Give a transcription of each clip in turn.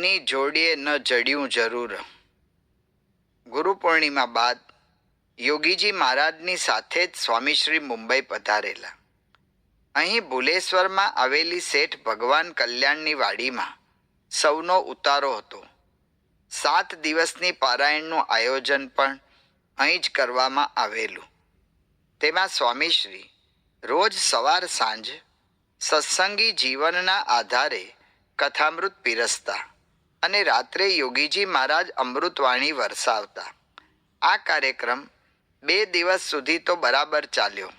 એની જોડીએ ન જડ્યું જરૂર. ગુરુ પૂર્ણિમા બાદ યોગીજી મહારાજની સાથે જ સ્વામીશ્રી મુંબઈ પધારેલા. અહીં ભુલેશ્વરમાં આવેલી શેઠ ભગવાન કલ્યાણની વાડીમાં સૌનો ઉતારો હતો. સાત દિવસની પારાયણનું આયોજન પણ અહીં જ કરવામાં આવેલું. તેમાં સ્વામીશ્રી રોજ સવાર સાંજ સત્સંગી જીવનના આધારે કથામૃત પીરસતા. અને રાત્રે યોગીજી મહારાજ અમૃતવાણી વરસાવતા. આ કાર્યક્રમ બે દિવસ સુધી તો બરાબર ચાલ્યો.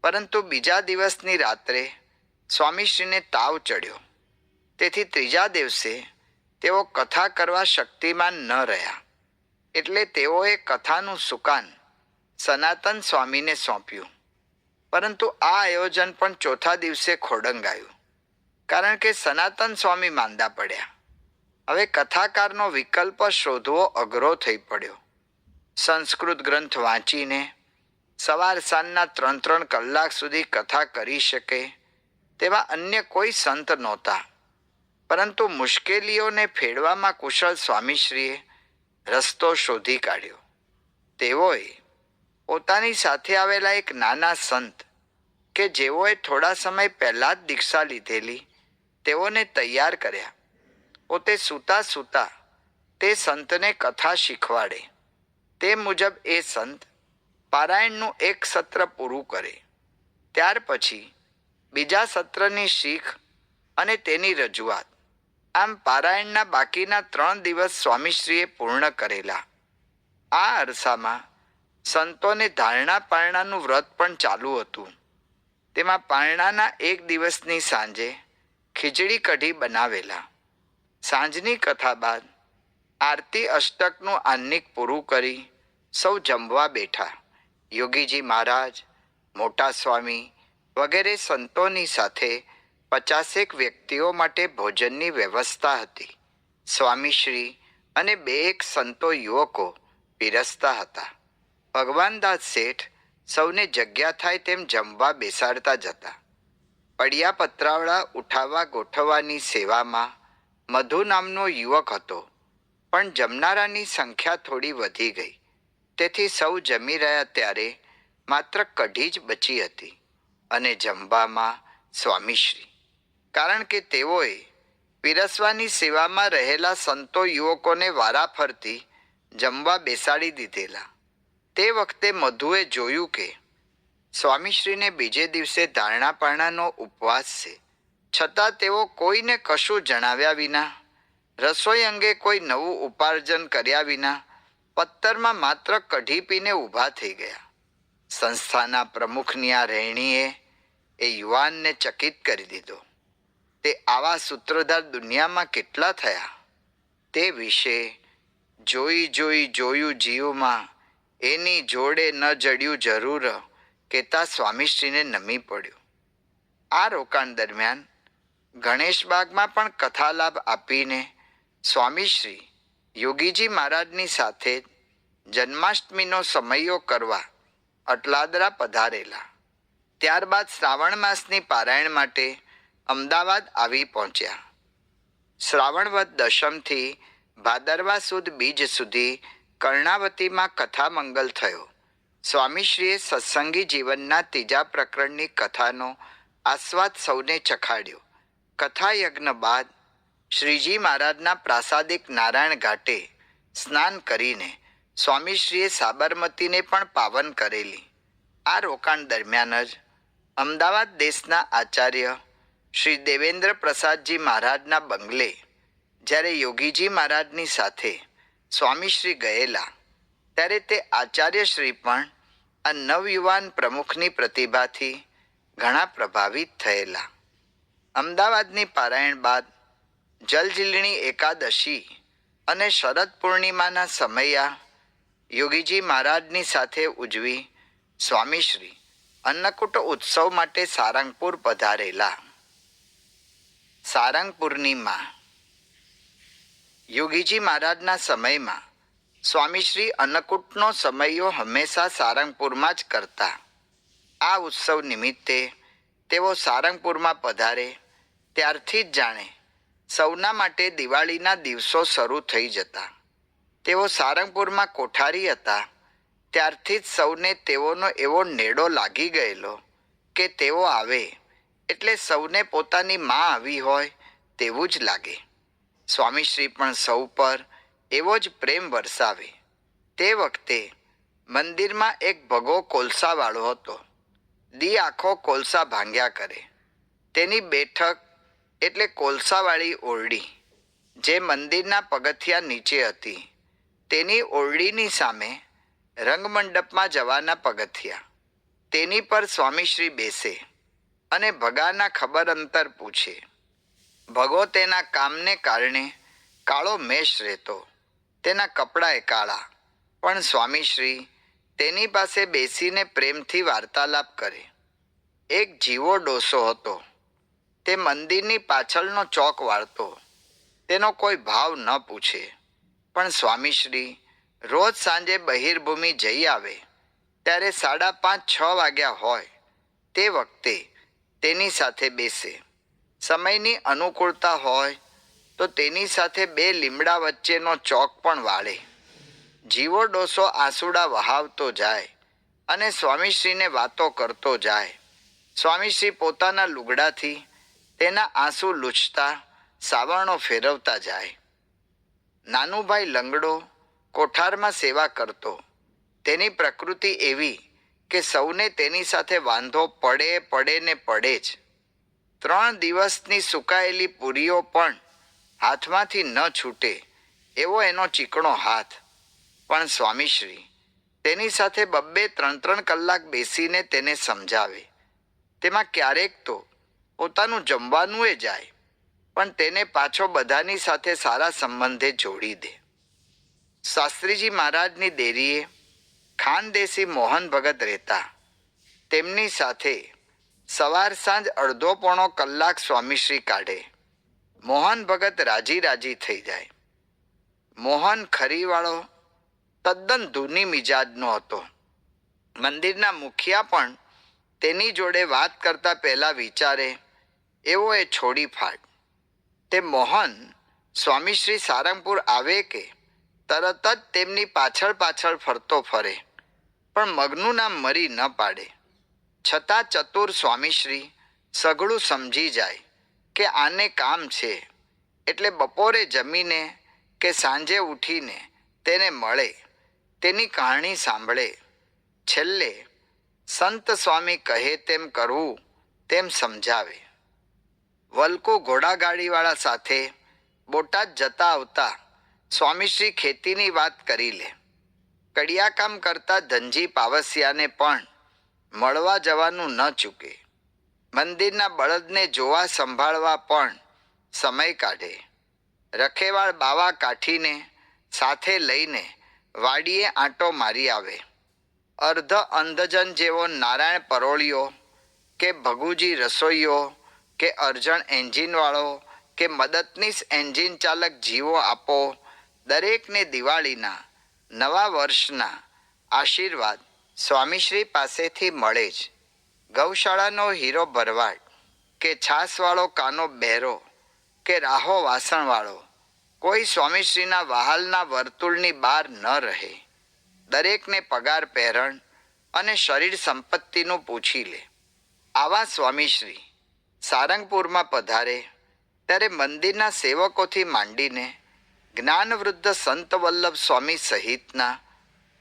પરંતુ બીજા દિવસની રાત્રે સ્વામીશ્રીને તાવ ચડ્યો. તેથી ત્રીજા દિવસે તેઓ કથા કરવા શક્તિમાન ન રહ્યા. એટલે તેઓએ કથાનું સુકાન સનાતન સ્વામીને સોંપ્યું. પરંતુ આ આયોજન પણ ચોથા દિવસે ખોડંગાયું. કારણ કે સનાતન સ્વામી માંદા પડ્યા. હવે કથાકારનો વિકલ્પ શોધવો અઘરો થઈ પડ્યો. સંસ્કૃત ગ્રંથ વાંચીને સવાર સાંજના ત્રણ ત્રણ કલાક સુધી કથા કરી શકે તેવા અન્ય કોઈ સંત નહોતા. પરંતુ મુશ્કેલીઓને ફેડવામાં કુશળ સ્વામીશ્રીએ રસ્તો શોધી કાઢ્યો. તેઓએ પોતાની સાથે આવેલા એક નાના સંત કે જેઓએ થોડા સમય પહેલાં જ દીક્ષા લીધેલી તેઓને તૈયાર કર્યા. પોતે સૂતા સૂતા તે સંતને કથા શીખવાડે. તે મુજબ એ સંત પારાયણનું એક સત્ર પૂરું કરે. ત્યાર પછી બીજા સત્રની શીખ અને તેની રજૂઆત. આમ પારાયણના બાકીના ત્રણ દિવસ સ્વામીશ્રીએ પૂર્ણ કરેલા. આ અરસામાં સંતોને ધારણા પારણાનું વ્રત પણ ચાલુ હતું. તેમાં પારણાના એક દિવસની સાંજે ખીચડી કઢી બનાવેલા. સાંજની કથા બાદ આરતી અષ્ટકનું આન્નિક પૂરું કરી સૌ જમવા બેઠા. યોગીજી મહારાજ, મોટા સ્વામી વગેરે સંતોની સાથે પચાસેક વ્યક્તિઓ માટે ભોજનની વ્યવસ્થા હતી. સ્વામીશ્રી અને બે એક સંતો યુવકો પીરસતા હતા. ભગવાનદાસ શેઠ સૌને જગ્યા થાય તેમ જમવા બેસાડતા જતા. પડિયા પતરાવડા ઉઠાવવા ગોઠવવાની સેવામાં મધુ નામનો યુવક હતો, પણ જમનારાની સંખ્યા થોડી વધી ગઈ. તેથી સૌ જમી રહ્યા ત્યારે માત્ર કઢી જ બચી હતી અને જમવામાં સ્વામીશ્રી. કારણ કે તેઓએ પીરસવાની સેવામાં રહેલા સંતો યુવકોને વારા ફરતી જમવા બેસાડી દીધેલા. તે વખતે મધુએ જોયું કે સ્વામીશ્રીને બીજે દિવસે ધારણાપાણાનો ઉપવાસ છે. છતાં તેઓ કોઈને કશું જણાવ્યા વિના, રસોઈ અંગે કોઈ નવું ઉપાર્જન કર્યા વિના પત્તરમાં માત્ર કઢી પીને ઊભા થઈ ગયા. સંસ્થાના પ્રમુખની આ રહેણીએ એ યુવાનને ચકિત કરી દીધો. તે આવા સૂત્રધાર દુનિયામાં કેટલા થયા? તે વિશે જોઈ જોઈ જોયું જીવમાં એની જોડે ન જડ્યું જરૂર, કહેતા સ્વામીશ્રીને નમી પડ્યું. આ રોકાણ દરમિયાન ગણેશબાગમાં પણ કથાલાભ આપીને સ્વામીશ્રી યોગીજી મહારાજની સાથે જન્માષ્ટમીનો સમયો કરવા અટલાદરા પધારેલા. ત્યારબાદ શ્રાવણ માસની પારાયણ માટે અમદાવાદ આવી પહોંચ્યા. શ્રાવણવત દશમથી ભાદરવા સુદ બીજ સુધી કર્ણાવતીમાં કથા મંગલ થયો. સ્વામીશ્રીએ સત્સંગી જીવનના ત્રીજા પ્રકરણની કથાનો આસ્વાદ સૌને ચખાડ્યો. કથા યજ્ઞ બાદ શ્રીજી મહારાજના પ્રાસાદિક નારાયણ ઘાટે સ્નાન કરીને સ્વામીશ્રીએ સાબરમતીને પણ પાવન કરેલી. આ રોકાણ દરમિયાન જ અમદાવાદ દેશના આચાર્ય શ્રી દેવેન્દ્ર પ્રસાદજી મહારાજના બંગલે જ્યારે યોગીજી મહારાજની સાથે સ્વામીશ્રી ગયેલા, ત્યારે તે આચાર્યશ્રી પણ આ નવયુવાન પ્રમુખની પ્રતિભાથી ઘણા પ્રભાવિત થયેલા. અમદાવાદની પારાયણ બાદ જલજીલણી એકાદશી અને શરદ પૂર્ણિમાના સમયા યોગીજી મહારાજની સાથે ઉજવી સ્વામીશ્રી અન્નકૂટ ઉત્સવ માટે સારંગપુર પધારેલા. સારંગપુરની માં યોગીજી મહારાજના સમયમાં સ્વામીશ્રી અન્નકૂટનો સમયો હંમેશા સારંગપુરમાં જ કરતા. આ ઉત્સવ નિમિત્તે તેઓ સારંગપુરમાં પધારે, ત્યારથી જ જાણે સૌના માટે દિવાળીના દિવસો શરૂ થઈ જતા. તેઓ સારંગપુરમાં કોઠારી હતા, ત્યારથી જ સૌને તેઓનો એવો નેડો લાગી ગયેલો કે તેઓ આવે, એટલે સૌને પોતાની માં આવી હોય તેવું જ લાગે. સ્વામીશ્રી પણ સૌ પર એવો જ પ્રેમ વરસાવે. તે વખતે મંદિરમાં એક ભગો કોલસાવાળો હતો. દી આખો કોલસા ભાંગ્યા કરે. તેની બેઠક એટલે કોલસાવાળી ઓરડી, જે મંદિરના પગથિયા નીચે હતી. તેની ઓરડીની સામે રંગમંડપમાં જવાના પગથિયા. તેની પર સ્વામીશ્રી બેસે અને ભગાના ખબર અંતર પૂછે. ભગો તેના કામને કારણે કાળો મેષ રહેતો. તેના કપડાએ કાળા, પણ સ્વામીશ્રી તેની પાસે બેસીને પ્રેમથી વાર્તાલાપ કરે. એક જીવો ડોસો હતો. તે મંદિરની પાછળનો ચોક વાળતો. તેનો કોઈ ભાવ ન પૂછે. પણ સ્વામીશ્રી રોજ સાંજે બહિર્ભૂમિ જઈ આવે. ત્યારે સાડા પાંચ છ વાગ્યા હોય. તે વખતે તેની સાથે બેસે. સમયની અનુકૂળતા હોય તો તેની સાથે બે લીમડા વચ્ચેનો ચોક પણ વાળે. જીવો ડોસો આંસુડા વહાવતો જાય અને સ્વામીશ્રીને વાતો કરતો જાય. સ્વામીશ્રી પોતાના લુગડાથી તેના આંસુ લૂછતા, સાવરણો ફેરવતા જાય. નાનુભાઈ લંગડો કોઠારમાં સેવા કરતો. તેની પ્રકૃતિ એવી કે સૌને તેની સાથે વાંધો પડે પડે ને પડે જ. ત્રણ દિવસની સુકાયેલી પૂરીઓ પણ હાથમાંથી ન છૂટે એવો એનો ચીકણો હાથ. પણ સ્વામીશ્રી, તેની સાથે બબ્બે ત્રણ ત્રણ કલાક બેસીને તેને સમજાવે. તેમાં ક્યારેક તો પોતાનું જમવાનું એ જાય, પણ તેને પાછો બધાની સાથે સારા સંબંધે જોડી દે. શાસ્ત્રીજી મહારાજની દેરીએ ખાનદેશી મોહન ભગત રહેતા. તેમની સાથે સવાર સાંજ અડધો પોણો કલાક સ્વામીશ્રી કાઢે. મોહન ભગત રાજી રાજી થઈ જાય. મોહન ખરીવાળો તદ્દન ધૂની મિજાજનો હતો. મંદિરના મુખિયા પણ તેની જોડે વાત કરતા પહેલાં વિચારે એવો એ છોડી ફાટ તે મોહન સ્વામીશ્રી સારંગપુર આવે કે? તરત જ તેમની પાછળ પાછળ ફરતો ફરે, પણ મગનું નામ મરી ન પાડે. છતાં ચતુર સ્વામીશ્રી સઘળું સમજી જાય કે આને કામ છે. એટલે બપોરે જમીને કે સાંજે ઉઠીને તેને મળે. તેની કહાણી સાંભળે. છેલ્લે, સંત સ્વામી કહે તેમ કરવું, તેમ સમજાવે. વલકો ઘોડાગાડીવાળા સાથે બોટાદ જતા આવતા સ્વામીશ્રી ખેતીની વાત કરી લે. કડિયાકામ કરતા ધનજી પાવસિયાને પણ મળવા જવાનું ન ચૂકે. મંદિરના બળદને જોવા સંભાળવા પણ સમય કાઢે. રખેવાળ બાવા કાઠીને સાથે લઈને વાડીએ આંટો મારી આવે. અર્ધ અંધજન જેવો નારાયણ પરોળિયો કે ભગુજી રસોઈયો કે અર્જણ એન્જિનવાળો કે મદદનીશ એન્જિન ચાલક જીવો આપો દરેકને દિવાળીના, નવા વર્ષના આશીર્વાદ સ્વામીશ્રી પાસેથી મળે જ. ગૌશાળાનો હીરો ભરવાડ કે છાસવાળો કાનો બહેરો કે રાહો વાસણવાળો કોઈ સ્વામીશ્રીના વહાલના વર્તુળની બહાર ન રહે. દરેકને પગાર પહેરણ અને શરીર સંપત્તિનું પૂછી લે. આવા સ્વામીશ્રી સારંગપુરમાં પધારે, ત્યારે મંદિરના સેવકોથી માંડીને જ્ઞાનવૃદ્ધ સંત વલ્લભ સ્વામી સહિતના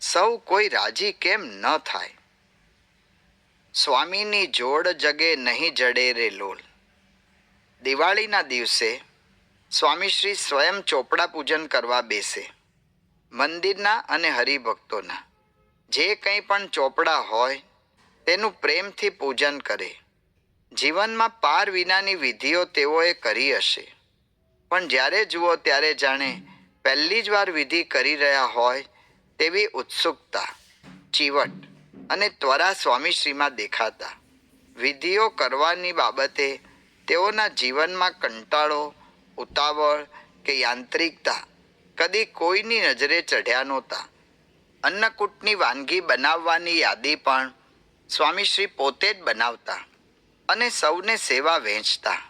સૌ કોઈ રાજી કેમ ન થાય? સ્વામીની જોડ જગે નહીં જડે રે લોલ. દિવાળીના દિવસે સ્વામીશ્રી સ્વયં ચોપડા પૂજન કરવા બેસે. મંદિરના અને હરિભક્તોના. જે કંઈ પણ ચોપડા હોય, તેનું પ્રેમથી પૂજન કરે. જીવનમાં પાર વિનાની વિધિઓ તેઓએ કરી હશે. પણ જ્યારે જુઓ ત્યારે જાણે પહેલી જ વાર વિધિ કરી રહ્યા હોય, તેવી ઉત્સુકતા, ચીવટ અને ત્વરા સ્વામીશ્રીમાં દેખાતા. વિધિઓ કરવાની બાબતે તેઓના જીવનમાં કંટાળો ઉતાવળ કે યાંત્રિકતા કદી કોઈની નજરે ચઢ્યા નહોતા. અન્નકૂટની વાનગી બનાવવાની યાદી પણ સ્વામીશ્રી પોતે જ બનાવતા અને સૌને સેવા વહેંચતા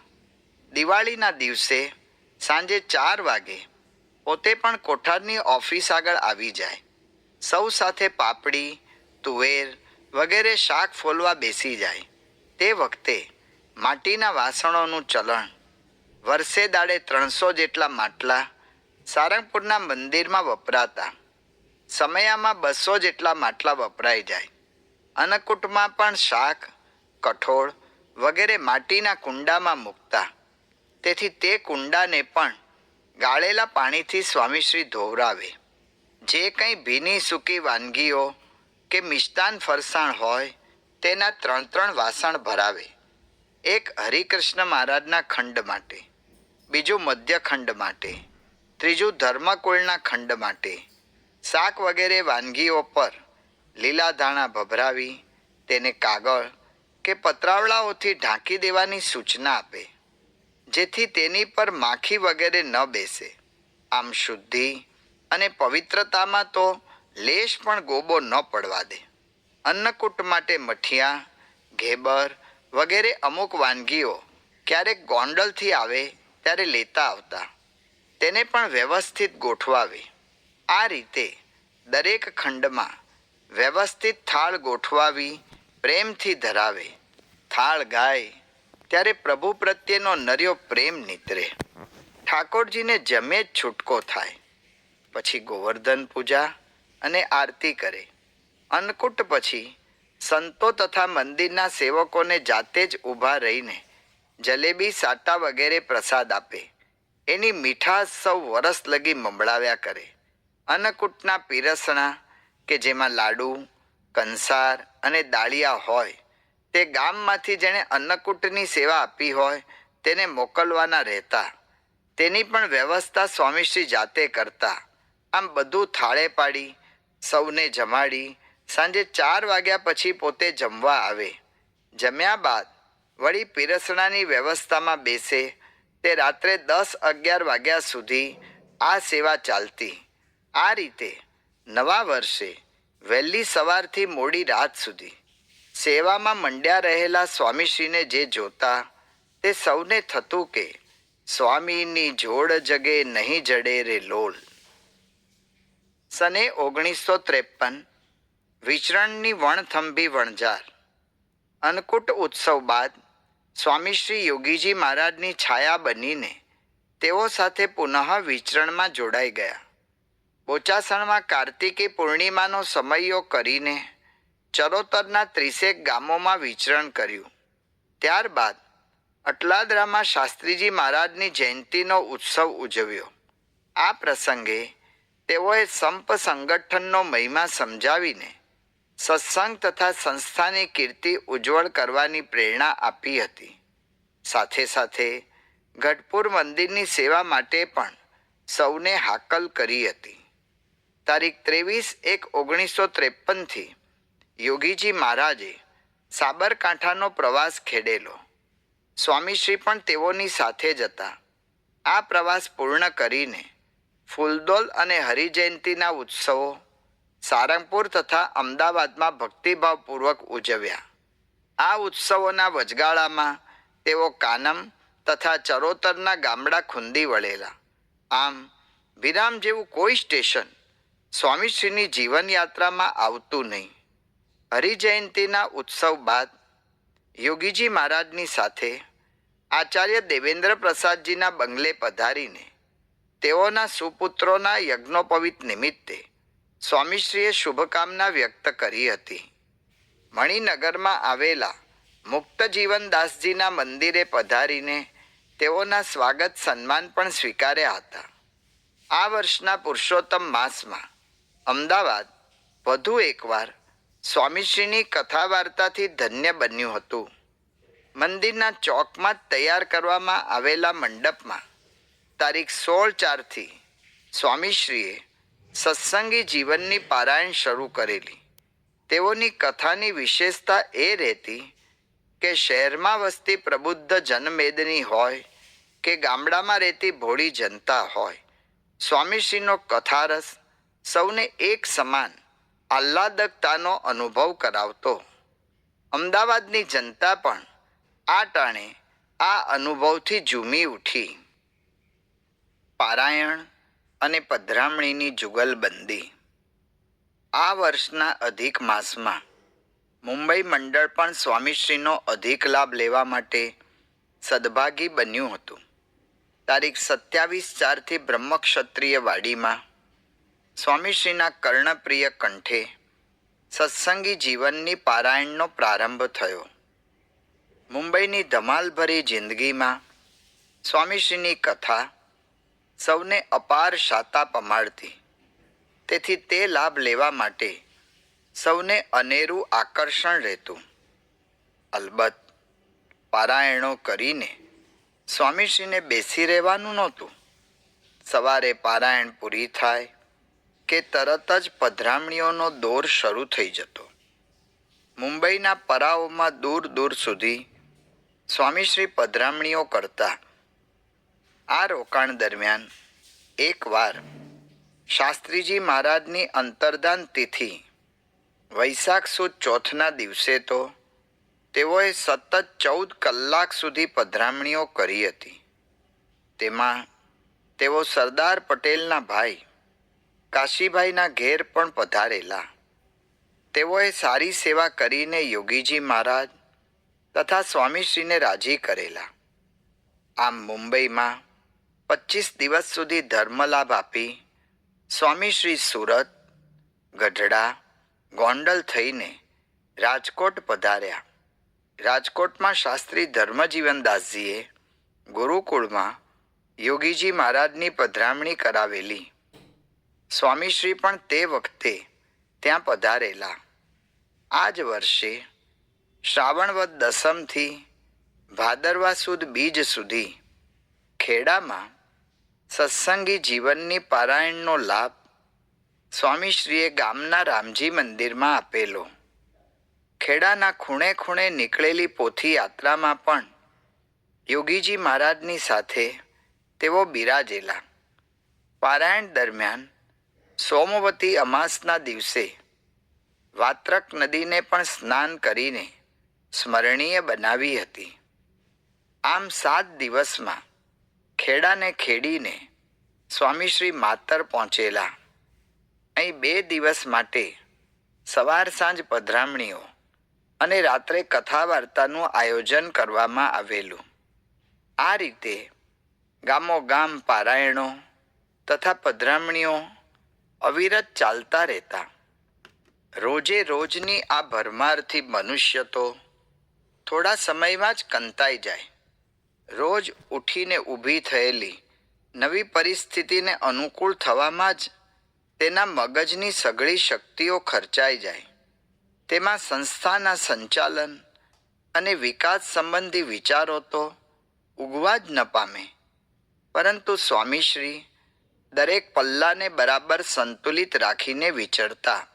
દિવાળીના દિવસે સાંજે ચાર વાગે પોતે પણ કોઠારની ઓફિસ આગળ આવી જાય. સૌ સાથે પાપડી, તુવેર વગેરે શાક ફોલવા બેસી જાય. તે વખતે માટીના વાસણોનું ચલણ વર્ષે દાડે ત્રણસો જેટલા માટલા સારંગપુરના મંદિરમાં વપરાતા. સમયામાં બસો જેટલા માટલા વપરાઈ જાય. અન્નકૂટમાં પણ શાક, કઠોળ વગેરે માટીના કુંડામાં મૂકતા. તેથી તે કુંડાને પણ ગાળેલા પાણીથી સ્વામીશ્રી ધોવરાવે. જે કંઈ ભીની સૂકી વાનગીઓ કે મિષ્ટાન ફરસાણ હોય તેના ત્રણ ત્રણ વાસણ ભરાવે. એક હરિકૃષ્ણ મહારાજના ખંડ માટે. બીજું મધ્યખંડ માટે, ત્રીજું ધર્મકુળના ખંડ માટે. શાક વગેરે વાનગીઓ પર લીલા ધાણા ભભરાવી, તેને કાગળ કે પતરાવળાઓથી ઢાંકી દેવાની સૂચના આપે, જેથી તેની પર માખી વગેરે ન બેસે. આમ શુદ્ધિ અને પવિત્રતામાં તો લેશ પણ ગોબો ન પડવા દે. અન્નકૂટ માટે મઠિયા, ઘેબર વગેરે અમુક વાનગીઓ ક્યારેક ગોંડલથી આવે ત્યારે લેતા આવતા. તેને પણ વ્યવસ્થિત ગોઠવાવે. આ રીતે દરેક ખંડમાં વ્યવસ્થિત થાળ ગોઠવાવી, પ્રેમથી ધરાવે. થાળ ગાય, ત્યારે પ્રભુ પ્રત્યેનો નર્યો પ્રેમ નીતરે. ઠાકોરજીને જમે જ છૂટકો થાય. પછી ગોવર્ધન પૂજા અને આરતી કરે. અન્નકૂટ પછી સંતો તથા મંદિરના સેવકોને જાતે જ ઊભા રહીને જલેબી, સાટા વગેરે પ્રસાદ આપે. એની મીઠાશ સૌ વરસ લગી મંબળાવ્યા કરે. અન્નકૂટના પીરસણા, કે જેમાં લાડુ, કંસાર અને દાળિયા હોય, તે ગામમાંથી જેણે અન્નકૂટની સેવા આપી હોય, તેને મોકલવાના રહેતા. તેની પણ વ્યવસ્થા સ્વામીશ્રી જાતે કરતા. આમ બધું થાળે પાડી, સૌને જમાડી, સાંજે ચાર વાગ્યા પછી પોતે જમવા આવે. જમ્યા બાદ વળી પીરસણાની વ્યવસ્થામાં બેસે. તે રાત્રે દસ અગિયાર વાગ્યા સુધી આ સેવા ચાલતી. આ રીતે નવા વર્ષે વહેલી સવારથી મોડી રાત સુધી સેવામાં મંડ્યા રહેલા સ્વામીશ્રીને જે જોતા, તે સૌને થતું કે સ્વામીની જોડ જગે નહીં જડે રે લોલ. સને ઓગણીસો ત્રેપન વિચરણની વણથંભી વણઝાર. અન્નકૂટ ઉત્સવ બાદ સ્વામીશ્રી યોગીજી મહારાજની છાયા બનીને તેઓ સાથે પુનઃ વિચરણમાં જોડાઈ ગયા. બોચાસણમાં કાર્તિકી પૂર્ણિમાનો સમયો કરીને ચરોતરના ત્રીસેક ગામોમાં વિચરણ કર્યું. ત્યારબાદ અટલાદરામાં શાસ્ત્રીજી મહારાજની જયંતીનો ઉત્સવ ઉજવ્યો. આ પ્રસંગે તેઓએ સંપ સંગઠનનો મહિમા સમજાવીને સત્સંગ તથા સંસ્થાની કીર્તિ ઉજ્જવળ કરવાની પ્રેરણા આપી હતી. સાથે સાથે ગઢપુર મંદિરની સેવા માટે પણ સૌને હાકલ કરી હતી. તારીખ ત્રેવીસ એક ઓગણીસો ત્રેપનથી યોગીજી મહારાજે સાબરકાંઠાનો પ્રવાસ ખેડેલો. સ્વામીશ્રી પણ તેઓની સાથે જ હતા. આ પ્રવાસ પૂર્ણ કરીને ફૂલદોલ અને હરિજયંતીના ઉત્સવો સારંગપુર તથા અમદાવાદમાં ભક્તિભાવપૂર્વક ઉજવ્યા. આ ઉત્સવોના વચગાળામાં તેઓ કાનમ તથા ચરોતરના ગામડા ખૂંદી વળેલા. આમ, વિરામ જેવું કોઈ સ્ટેશન સ્વામીશ્રીની જીવનયાત્રામાં આવતું નહીં. હરિજયંતીના ઉત્સવ બાદ યોગીજી મહારાજની સાથે આચાર્ય દેવેન્દ્ર પ્રસાદજીના બંગલે પધારીને તેઓના સુપુત્રોના યજ્ઞોપવિત નિમિત્તે સ્વામીશ્રીએ શુભકામના વ્યક્ત કરી હતી. મણિનગરમાં આવેલા મુક્તજીવનદાસજીના મંદિરે પધારીને તેઓના સ્વાગત સન્માન પણ સ્વીકાર્યા હતા. આ વર્ષના પુરુષોત્તમ માસમાં અમદાવાદ વધુ એકવાર સ્વામીશ્રીની કથા વાર્તાથી ધન્ય બન્યું હતું. મંદિરના ચોકમાં તૈયાર કરવામાં આવેલા મંડપમાં તારીખ સોળ ચારથી સ્વામીશ્રીએ સત્સંગી જીવનની પારાયણ શરૂ કરેલી. તેઓની કથાની વિશેષતા એ રહેતી કે શહેરમાં વસતી પ્રબુદ્ધ જનમેદની હોય કે ગામડામાં રહેતી ભોળી જનતા હોય. સ્વામીશ્રીનો કથારસ સૌને એક સમાન આહ્લાદકતાનો અનુભવ કરાવતો. અમદાવાદની જનતા પણ આ ટાણે આ અનુભવથી ઝૂમી ઉઠી. પારાયણ અને પધરામણીની જુગલબંધી. આ વર્ષના અધિક માસમાં મુંબઈ મંડળ પણ સ્વામીશ્રીનો અધિક લાભ લેવા માટે સદભાગી બન્યું હતું. તારીખ સત્યાવીસ ચારથી બ્રહ્મક્ષત્રિય વાડીમાં સ્વામીશ્રીના કર્ણપ્રિય કંઠે સત્સંગી જીવનની પારાયણનો પ્રારંભ થયો. મુંબઈની ધમાલભરી જિંદગીમાં સ્વામીશ્રીની કથા સૌને અપાર શાતા પમાડતી. તેથી તે લાભ લેવા માટે સૌને અનેરું આકર્ષણ રહેતું. અલબત્ત, પારાયણો કરીને સ્વામીશ્રીને બેસી રહેવાનું નહોતું. સવારે પારાયણ પૂરી થાય કે તરત જ પધરામણીઓનો દોર શરૂ થઈ જતો. મુંબઈના પરાઓમાં દૂર દૂર સુધી સ્વામીશ્રી પધરામણીઓ કરતા આ રોકાણ દરમિયાન એકવાર શાસ્ત્રીજી મહારાજની અંતર્ધાન તિથિ વૈશાખ સુદ ચોથના દિવસે તો તેઓએ સતત ચૌદ કલાક સુધી પધરામણીઓ કરી હતી. તેમાં તેઓ સરદાર પટેલના ભાઈ કાશીભાઈના ઘેર પણ પધારેલા. તેઓએ સારી સેવા કરીને યોગીજી મહારાજ તથા સ્વામીશ્રીને રાજી કરેલા. આમ મુંબઈમાં પચીસ દિવસ સુધી ધર્મલાભ આપી સ્વામીશ્રી સુરત, ગઢડા, ગોંડલ થઈને રાજકોટ પધાર્યા. રાજકોટમાં શાસ્ત્રી ધર્મજીવનદાસજીએ ગુરુકુળમાં યોગીજી મહારાજની પધરામણી કરાવેલી. સ્વામીશ્રી પણ તે વખતે ત્યાં પધારેલા. આ જ વર્ષે શ્રાવણવદ દસમથી ભાદરવા સુદ બીજ સુધી ખેડામાં સત્સંગી જીવનની પારાયણનો લાભ સ્વામીશ્રીએ ગામના રામજી મંદિરમાં આપેલો. ખેડાના ખૂણે ખૂણે નીકળેલી પોથી યાત્રામાં પણ યોગીજી મહારાજની સાથે તેઓ બિરાજેલા. પારાયણ દરમિયાન સોમવતી અમાસના દિવસે વાત્રક નદીને પણ સ્નાન કરીને સ્મરણીય બનાવી હતી. આમ સાત દિવસમાં ખેડાને ખેડીને સ્વામીશ્રી માતર પહોંચેલા. અહીં બે દિવસ માટે સવાર સાંજ પધરામણીઓ અને રાત્રે કથા વાર્તાનું આયોજન કરવામાં આવેલું. આ રીતે ગામો ગામ પારાયણો તથા પધરામણીઓ અવિરત ચાલતા રહેતા. રોજે રોજની આ ભરમારથી મનુષ્ય તો થોડા સમયમાં જ કંતાઈ જાય. રોજ ઉઠીને ઊભી થયેલી. નવી પરિસ્થિતિને અનુકૂળ થવામાં જ તેના મગજની સઘળી શક્તિઓ ખર્ચાઈ જાય. તેમાં સંસ્થાના સંચાલન અને વિકાસ સંબંધી વિચારો તો ઉગવા જ ન પામે. પરંતુ સ્વામીશ્રી દરેક પલ્લાને બરાબર સંતુલિત રાખીને વિચરતા